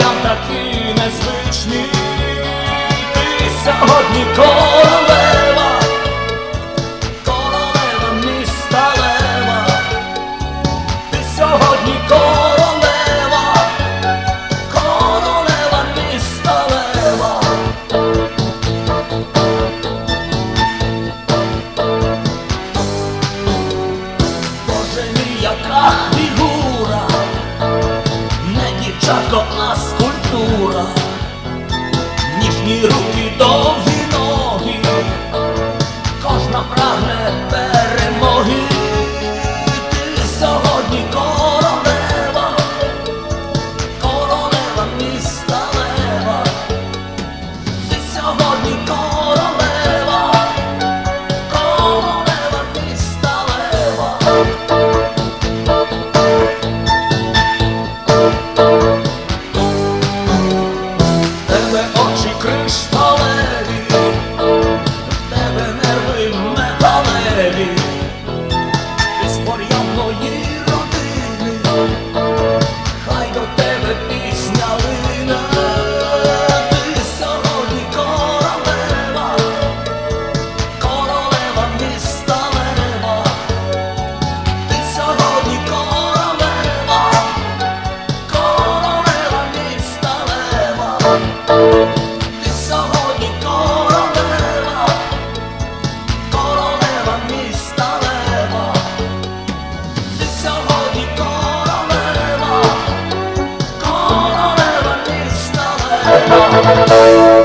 я такий незвичний, ти сьогодні королева, королева міста лева, ти сьогодні королева, королева міста лева. Боже мій, яка дівчатко, а скульптура, ніжні руки, довгі кришталеві, в тебе нерви металеві, ти з родини, хай до тебе пісня лине, ти сьогодні королева, королева міста Лева, ти сьогодні королева, королева міста Лева, Thank you.